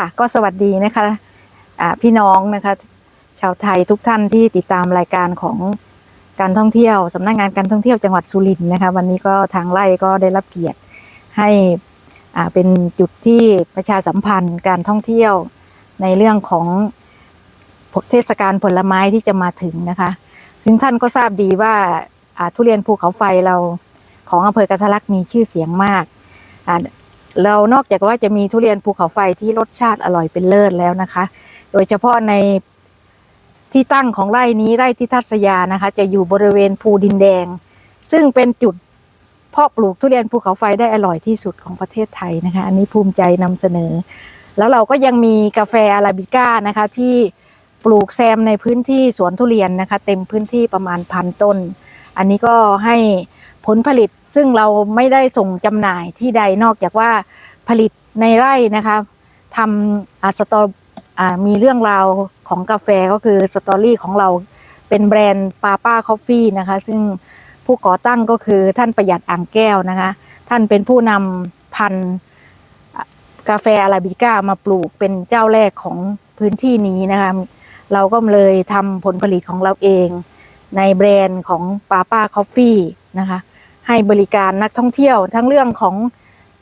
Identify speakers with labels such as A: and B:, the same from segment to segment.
A: ค่ะ ก็สวัสดีนะคะพี่น้องนะคะ ชาวไทยทุกท่านที่ติดตามรายการของการท่องเที่ยวสำนักงานการท่องเที่ยวจังหวัดสุรินทร์นะคะ วันนี้ก็ทางไร่ก็ได้รับเกียรติให้เป็นจุดที่ประชาสัมพันธ์การท่องเที่ยวในเรื่องของเทศกาลผลไม้ที่จะมาถึงนะคะ ซึ่งท่านก็ทราบดีว่าทุเรียนภูเขาไฟเราของอำเภอกระทะลักมีชื่อเสียงมาก เรานอกจากว่าจะมีทุเรียนภูเขาไฟที่รสชาติอร่อยเป็นเลิศแล้วนะคะ โดยเฉพาะในที่ตั้งของไร่นี้ไร่ที่ทัศยานะคะ จะอยู่บริเวณภูดินแดง ซึ่งเป็นจุดเพาะปลูกทุเรียนภูเขาไฟได้อร่อยที่สุดของประเทศไทยนะคะ อันนี้ภูมิใจนำเสนอ แล้วเราก็ยังมีกาแฟอาราบิก้านะคะที่ปลูกแซมในพื้นที่สวนทุเรียนนะคะ เต็มพื้นที่ประมาณพันต้น อันนี้ก็ให้ ผลผลิตซึ่งเราไม่ได้ส่งจำหน่ายที่ใดนอกจากว่าผลิตในไร่นะคะทำอาสตอมีเรื่องราวของกาแฟก็คือสตอรี่ของเราเป็นแบรนด์ปาป้าคอฟฟี่นะคะ ซึ่งผู้ก่อตั้งก็คือท่านประหยัดอ่างแก้วนะคะ ท่านเป็นผู้นำพันธุ์กาแฟอาราบิก้ามาปลูกเป็นเจ้าแรกของพื้นที่นี้นะคะ เราก็เลยทำผลผลิตของเราเอง ในแบรนด์ของป้าป้าคอฟฟี่นะคะ ให้บริการนักท่องเที่ยว ทั้งเรื่องของ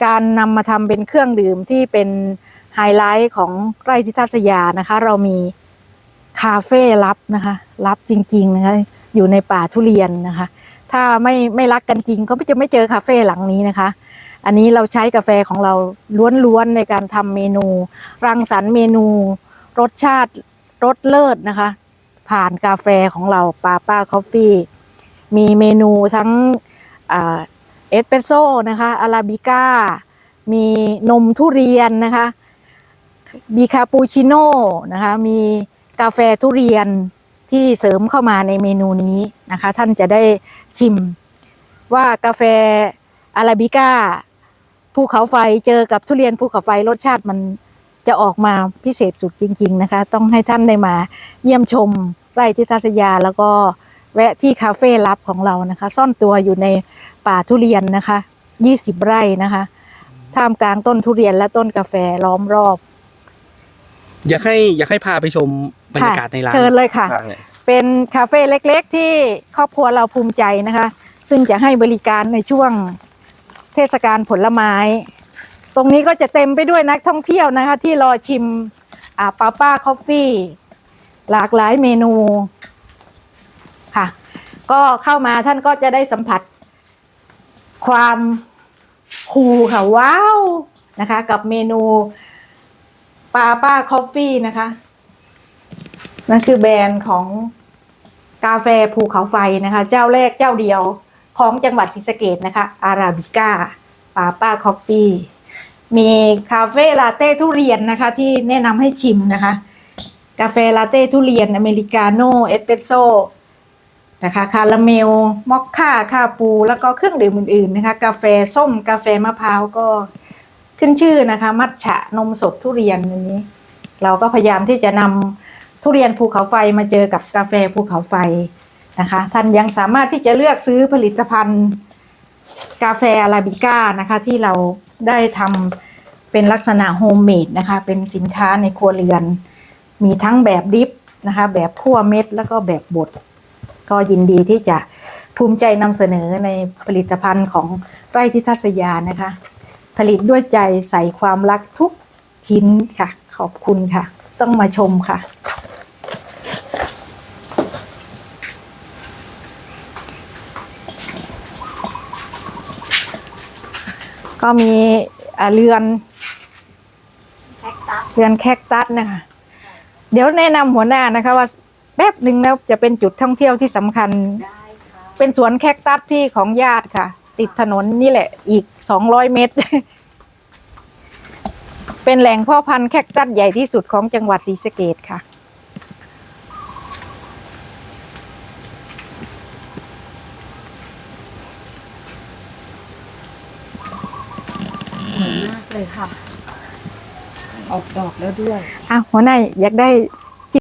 A: การนำมาทำเป็นเครื่องดื่มที่เป็นไฮไลท์ของไร่ทิทัศยานะคะ เรามีคาเฟ่ลับนะคะลับจริงๆนะคะอยู่ในป่าทุเรียนนะคะ ถ้าไม่ไม่รักกันจริงก็จะไม่เจอคาเฟ่หลังนี้นะคะ อันนี้เราใช้กาแฟของเราล้วนๆในการทำเมนู รังสรรค์เมนู รสชาติรสเลิศนะคะ ผ่านกาแฟของเราปาป้าคอฟฟี่มีเมนูทั้ง เอสเปรสโซ่นะคะอาราบิก้า มีนมทุเรียนนะคะมีคาปูชิโน่นะคะมีกาแฟทุเรียนที่เสริมเข้ามาในเมนูนี้นะคะ ท่านจะได้ชิมว่ากาแฟอาราบิก้าภูเขาไฟเจอกับทุเรียนภูเขาไฟรสชาติมันจะออกมาพิเศษสุดจริง ๆนะคะ ต้องให้ท่านได้มาเยี่ยมชมไร่ที่ทัศยาแล้วก็แวะที่คาเฟ่ลับของเรานะคะ ซ่อนตัวอยู่ใน ป่าทุเรียนนะคะ20ไร่นะคะท่ามกลางต้นทุเรียนและต้นกาแฟล้อมรอบ
B: อยากให้อยากให้พาไปชมบรรยากาศในร้าน
A: เชิญเลยค่ะ
B: ได้เลย
A: เป็นคาเฟ่เล็กๆ ที่ครอบครัวเราภูมิใจนะคะ ซึ่งจะให้บริการในช่วงเทศกาลผลไม้ ตรงนี้ก็จะเต็มไปด้วยนักท่องเที่ยวนะคะ ที่รอชิมอ่าป้าป้าคอฟฟี่ หลากหลายเมนูค่ะ ก็เข้ามาท่านก็จะได้สัมผัส ความคูลค่ะ ว้าว นะคะ กับเมนูป้าป้าคอฟฟี่นะคะ นั่นคือแบรนด์ของกาแฟภูเขาไฟนะคะ เจ้าแรกเจ้าเดียวของจังหวัดศรีสะเกดนะคะ อาราบิก้าปาป้าคอฟฟี่มีคาเฟ่ลาเต้ทุเรียนนะคะ ที่แนะนำให้ชิมนะคะ กาแฟลาเต้ทุเรียนอเมริกาโน่เอสเปรสโซ นะคะคาราเมลมอคค่าคาปู แล้วก็เครื่องดื่มอื่นๆนะคะ กาแฟส้มกาแฟมะพร้าวก็ขึ้นชื่อนะคะ มัทฉะนมสดทุเรียนอันนี้ เราก็พยายามที่จะนำทุเรียนภูเขาไฟมาเจอกับกาแฟภูเขาไฟนะคะ ท่านยังสามารถที่จะเลือกซื้อผลิตภัณฑ์ กาแฟอาราบิก้านะคะ ที่เราได้ทำเป็นลักษณะโฮมเมดนะคะ เป็นสินค้าในครัวเรือน มีทั้งแบบดริฟนะคะ แบบคั่วเม็ดแล้วก็แบบบด ก็ยินดีที่จะภูมิใจนำเสนอในผลิตภัณฑ์ของไร่ทิทัศยานะคะ ผลิตด้วยใจใส่ความรักทุกชิ้นค่ะ ขอบคุณค่ะ ต้องมาชมค่ะ ก็มีอ่าเรือนเรือนแคคตัสนะคะ เดี๋ยวแนะนำหัวหน้านะคะว่า แป๊บหนึ่งแล้วจะเป็นจุดท่องเที่ยวที่สำคัญ เป็นสวนแคคตัสที่ของญาติค่ะ ติดถนนนี่แหละอีกสองร้อยเมตร เป็นแหล่งพ่อพันธุ์แคคตัสใหญ่ที่สุดของจังหวัดศรีสะเกดค่ะ
C: สวยมากเลยค่ะ ออกดอกแล้วด้วย
A: อะหัวหน้าอยากได้